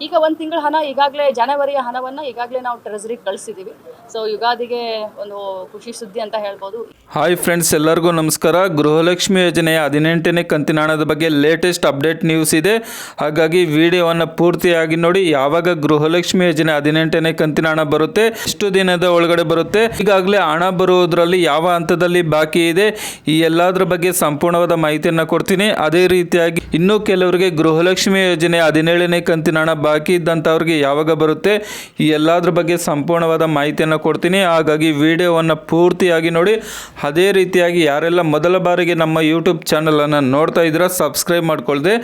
ಈಗ ಒಂದು ತಿಂಗಳ ಹಣ ಈಗಾಗಲೇ ಜನವರಿಯ ಹಣವನ್ನು ಈಗಾಗಲೇ ನಾವು ಟ್ರೆಸರಿಗೆ ಕಳಿಸಿದ್ದೀವಿ ಸೊ ಯುಗಾದಿಗೆ ಒಂದು ಖುಷಿ ಸುದ್ದಿ ಅಂತ ಹೇಳ್ಬೋದು. ಹಾಯ್ ಫ್ರೆಂಡ್ಸ್ ಎಲ್ಲರಿಗೂ ನಮಸ್ಕಾರ. ಗೃಹಲಕ್ಷ್ಮಿ ಯೋಜನೆಯ ಹದಿನೆಂಟನೇ ಕಂತಿನ ಹಣದ ಬಗ್ಗೆ ಲೇಟೆಸ್ಟ್ ಅಪ್ಡೇಟ್ ನ್ಯೂಸ್ ಇದೆ. ಹಾಗಾಗಿ ವಿಡಿಯೋವನ್ನು ಪೂರ್ತಿಯಾಗಿ ನೋಡಿ, ಯಾವಾಗ ಗೃಹಲಕ್ಷ್ಮಿ ಯೋಜನೆ ಹದಿನೆಂಟನೇ ಕಂತಿನ ಹಣ ಬರುತ್ತೆ, ಎಷ್ಟು ದಿನದ ಒಳಗಡೆ ಬರುತ್ತೆ, ಈಗಾಗಲೇ ಹಣ ಬರುವುದರಲ್ಲಿ ಯಾವ ಹಂತದಲ್ಲಿ ಬಾಕಿ ಇದೆ, ಈ ಎಲ್ಲದರ ಬಗ್ಗೆ ಸಂಪೂರ್ಣವಾದ ಮಾಹಿತಿಯನ್ನು ಕೊಡ್ತೀನಿ. ಅದೇ ರೀತಿಯಾಗಿ ಇನ್ನೂ ಕೆಲವರಿಗೆ ಗೃಹಲಕ್ಷ್ಮಿ ಯೋಜನೆ ಹದಿನೇಳನೇ ಕಂತಿನ ಹಣ ಬಾಕಿ ಇದ್ದಂಥವ್ರಿಗೆ ಯಾವಾಗ ಬರುತ್ತೆ, ಈ ಎಲ್ಲದರ ಬಗ್ಗೆ ಸಂಪೂರ್ಣವಾದ ಮಾಹಿತಿಯನ್ನು ಕೊಡ್ತೀನಿ. ಹಾಗಾಗಿ ವಿಡಿಯೋವನ್ನು ಪೂರ್ತಿಯಾಗಿ ನೋಡಿ. ಅದೇ ರೀತಿಯಾಗಿ ಯಾರೆಲ್ಲ ಮೊದಲ ಬಾರಿಗೆ ನಮ್ಮ ಯೂಟ್ಯೂಬ್ ಚಾನಲನ್ನು ನೋಡ್ತಾ ಇದ್ದೀರಾ ಸಬ್ಸ್ಕ್ರೈಬ್ ಮಾಡ್ಕೊಳ್ದೆ.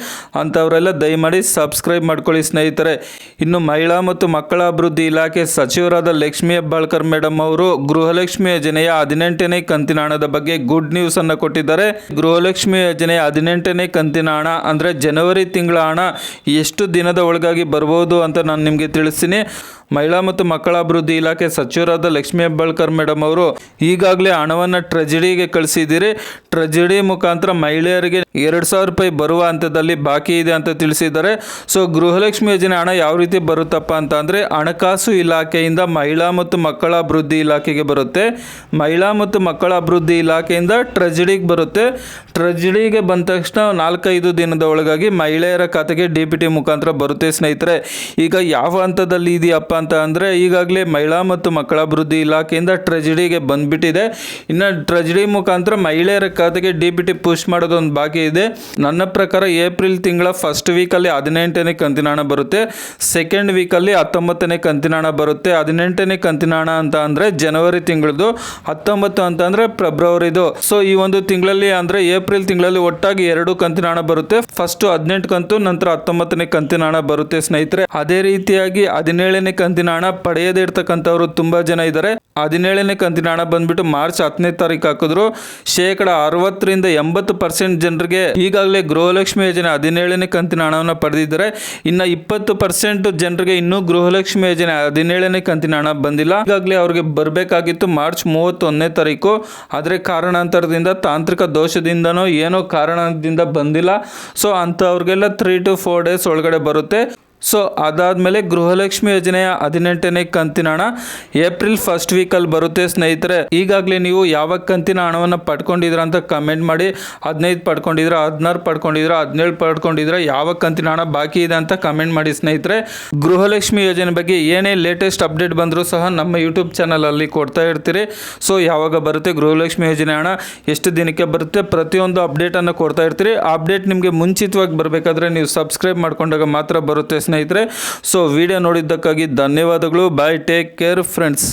ಅಂಥವರೆಲ್ಲ ದಯಮಾಡಿ ಸಬ್ಸ್ಕ್ರೈಬ್ ಮಾಡ್ಕೊಳ್ಳಿ ಸ್ನೇಹಿತರೆ. ಇನ್ನು ಮಹಿಳಾ ಮತ್ತು ಮಕ್ಕಳ ಅಭಿವೃದ್ಧಿ ಇಲಾಖೆ ಸಚಿವರಾದ ಲಕ್ಷ್ಮಿ ಹೆಬ್ಬಾಳ್ಕರ್ ಮೇಡಮ್ ಅವರು ಗೃಹಲಕ್ಷ್ಮಿ ಯೋಜನೆಯ ಹದಿನೆಂಟನೇ ಕಂತಿನ ಹಣದ ಬಗ್ಗೆ ಗುಡ್ ನ್ಯೂಸ್ ಅನ್ನು ಕೊಟ್ಟಿದ್ದಾರೆ. ಗೃಹಲಕ್ಷ್ಮಿ ಯೋಜನೆಯ ಹದಿನೆಂಟನೇ ಕಂತಿನ ಹಣ ಅಂದರೆ ಜನವರಿ ತಿಂಗಳ ಹಣ ಎಷ್ಟು ದಿನದ ಒಳಗಾಗಿ ಬರ್ಬೋದು ಅಂತ ನಾನು ನಿಮಗೆ ತಿಳಿಸ್ತೀನಿ. ಮಹಿಳಾ ಮತ್ತು ಮಕ್ಕಳ ಅಭಿವೃದ್ಧಿ ಇಲಾಖೆ ಸಚಿವರಾದ ಲಕ್ಷ್ಮೀ ಹೆಬ್ಬಾಳ್ಕರ್ ಮೇಡಮ್ ಅವರು ಈಗಾಗಲೇ ಹಣವನ್ನು ಟ್ರೆಜಡಿಗೆ ಕಳಿಸಿದ್ದೀರಿ. ಟ್ರೆಜಡಿ ಮುಖಾಂತರ ಮಹಿಳೆಯರಿಗೆ ಎರಡು ಸಾವಿರ ರೂಪಾಯಿ ಬರುವ ಹಂತದಲ್ಲಿ ಬಾಕಿ ಇದೆ ಅಂತ ತಿಳಿಸಿದ್ದಾರೆ. ಸೊ ಗೃಹಲಕ್ಷ್ಮಿ ಯೋಜನೆ ಹಣ ಯಾವ ರೀತಿ ಬರುತ್ತಪ್ಪ ಅಂತ ಅಂದರೆ, ಹಣಕಾಸು ಇಲಾಖೆಯಿಂದ ಮಹಿಳಾ ಮತ್ತು ಮಕ್ಕಳ ಅಭಿವೃದ್ಧಿ ಇಲಾಖೆಗೆ ಬರುತ್ತೆ. ಮಹಿಳಾ ಮತ್ತು ಮಕ್ಕಳ ಅಭಿವೃದ್ಧಿ ಇಲಾಖೆಯಿಂದ ಟ್ರೆಜಡಿಗೆ ಬರುತ್ತೆ. ಟ್ರೆಜಡಿಗೆ ಬಂದ ತಕ್ಷಣ ನಾಲ್ಕೈದು ದಿನದ ಒಳಗಾಗಿ ಮಹಿಳೆಯರ ಖಾತೆಗೆ ಡಿ ಪಿ ಟಿ ಮುಖಾಂತರ ಬರುತ್ತೆ ಸ್ನೇಹಿತರೆ. ಈಗ ಯಾವ ಹಂತದಲ್ಲಿ ಇದೆಯಪ್ಪ ಅಂತ ಅಂದರೆ, ಈಗಾಗಲೇ ಮಹಿಳಾ ಮತ್ತು ಮಕ್ಕಳ ಅಭಿವೃದ್ಧಿ ಇಲಾಖೆಯಿಂದ ಟ್ರೆಜಡಿಗೆ ಬಂದುಬಿಟ್ಟಿದೆ. ಇನ್ನು ಟ್ರೆಜಡಿ ಮುಖಾಂತರ ಮಹಿಳೆಯರ ಖಾತೆಗೆ ಡಿ ಪಿ ಟಿ ಪುಷ್ ಮಾಡೋದೊಂದು ಬಾಕಿ ಇದೆ. ನನ್ನ ಪ್ರಕಾರ ಏಪ್ರಿಲ್ ತಿಂಗಳ ಫಸ್ಟ್ ವೀಕಲ್ಲಿ ಹದಿನೆಂಟನೇ ಕಂತಿನ ಹಣ ಬರುತ್ತೆ ಸೆಕೆಂಡ್ ವೀಕಲ್ಲಿ ಹತ್ತೊಂಬತ್ತನೇ ಕಂತಿನ ಹಣ ಬರುತ್ತೆ. ಹದಿನೆಂಟನೇ ಕಂತಿನ ಹಣ ಅಂತ ಅಂದರೆ ಜನವರಿ ತಿಂಗಳದು, ಹತ್ತೊಂಬತ್ತು ಅಂತ ಅಂದರೆ ಫೆಬ್ರವರಿದು. ಸೊ ಈ ಒಂದು ತಿಂಗಳಲ್ಲಿ ಅಂದರೆ ಏಪ್ರಿಲ್ ತಿಂಗಳಲ್ಲಿ ಒಟ್ಟಾಗಿ ಎರಡು ಕಂತಿನ ಹಣ ಬರುತ್ತೆ. ಫಸ್ಟ್ ಹದಿನೆಂಟು ಕಂತು, ನಂತರ ಹತ್ತೊಂಬತ್ತನೇ ಕಂತಿನ ಹಣ ಬರುತ್ತೆ ಸ್ನೇಹಿತರೆ. ಅದೇ ರೀತಿಯಾಗಿ ಹದಿನೇಳನೇ ಕಂತಿನ ಹಣ ಪಡೆಯದೇ ಇರ್ತಕ್ಕಂಥವ್ರು ತುಂಬಾ ಜನ ಇದ್ದಾರೆ. ಹದಿನೇಳನೇ ಕಂತಿನ ಹಣ ಬಂದ್ಬಿಟ್ಟು ಮಾರ್ಚ್ ಹತ್ತನೇ ತಾರೀಕು ಹಾಕಿದ್ರು. ಶೇಕಡ ಅರವತ್ತರಿಂದ ಎಂಬತ್ತು ಪರ್ಸೆಂಟ್ ಜನರಿಗೆ ಈಗಾಗಲೇ ಗೃಹಲಕ್ಷ್ಮಿ ಯೋಜನೆ ಹದಿನೇಳನೇ ಕಂತಿನ ಹಣವನ್ನು ಪಡೆದಿದ್ದಾರೆ. ಇನ್ನು ಇಪ್ಪತ್ತು ಪರ್ಸೆಂಟ್ ಜನರಿಗೆ ಇನ್ನೂ ಗೃಹಲಕ್ಷ್ಮಿ ಯೋಜನೆ ಹದಿನೇಳನೇ ಕಂತಿನ ಹಣ ಬಂದಿಲ್ಲ. ಈಗಾಗಲೇ ಅವ್ರಿಗೆ ಬರಬೇಕಾಗಿತ್ತು ಮಾರ್ಚ್ ಮೂವತ್ತೊಂದನೇ ತಾರೀಕು. ಆದರೆ ಕಾರಣಾಂತರದಿಂದ, ತಾಂತ್ರಿಕ ದೋಷದಿಂದನೋ ಏನೋ ಕಾರಣದಿಂದ ಬಂದಿಲ್ಲ. ಸೊ ಅಂಥವ್ರಿಗೆಲ್ಲ ತ್ರೀ ಟು ಫೋರ್ ಡೇಸ್ ಒಳಗಡೆ ಬರುತ್ತೆ. ಸೊ ಅದಾದಮೇಲೆ ಗೃಹಲಕ್ಷ್ಮಿ ಯೋಜನೆಯ ಹದಿನೆಂಟನೇ ಕಂತಿನ ಹಣ ಏಪ್ರಿಲ್ ಫಸ್ಟ್ ವೀಕಲ್ಲಿ ಬರುತ್ತೆ ಸ್ನೇಹಿತರೆ. ಈಗಾಗಲೇ ನೀವು ಯಾವ ಕಂತಿನ ಹಣವನ್ನು ಪಡ್ಕೊಂಡಿದ್ರ ಅಂತ ಕಮೆಂಟ್ ಮಾಡಿ. ಹದಿನೈದು ಪಡ್ಕೊಂಡಿದ್ರ ಹದಿನಾರು ಪಡ್ಕೊಂಡಿದ್ರ ಹದಿನೇಳು ಪಡ್ಕೊಂಡಿದ್ರ ಯಾವ ಕಂತಿನ ಹಣ ಬಾಕಿ ಇದೆ ಅಂತ ಕಮೆಂಟ್ ಮಾಡಿ ಸ್ನೇಹಿತರೆ. ಗೃಹಲಕ್ಷ್ಮಿ ಯೋಜನೆ ಬಗ್ಗೆ ಏನೇ ಲೇಟೆಸ್ಟ್ ಅಪ್ಡೇಟ್ ಬಂದರೂ ಸಹ ನಮ್ಮ ಯೂಟ್ಯೂಬ್ ಚಾನಲಲ್ಲಿ ಕೊಡ್ತಾ ಇರ್ತೀರಿ. ಸೊ ಯಾವಾಗ ಬರುತ್ತೆ ಗೃಹಲಕ್ಷ್ಮಿ ಯೋಜನೆ ಹಣ? ಎಷ್ಟು ದಿನಕ್ಕೆ ಬರುತ್ತೆ? ಪ್ರತಿಯೊಂದು ಅಪ್ಡೇಟನ್ನು ಕೊಡ್ತಾ ಇರ್ತೀರಿ. ಅಪ್ಡೇಟ್ ನಿಮಗೆ ಮುಂಚಿತವಾಗಿ ಬರಬೇಕಾದ್ರೆ ನೀವು ಸಬ್ಸ್ಕ್ರೈಬ್ ಮಾಡ್ಕೊಂಡಾಗ ಮಾತ್ರ ಬರುತ್ತೆ ಸ್ನೇಹಿತರೆ. ಸೊ ವಿಡಿಯೋ ನೋಡಿದ್ದಕ್ಕಾಗಿ ಧನ್ಯವಾದಗಳು. Bye take care friends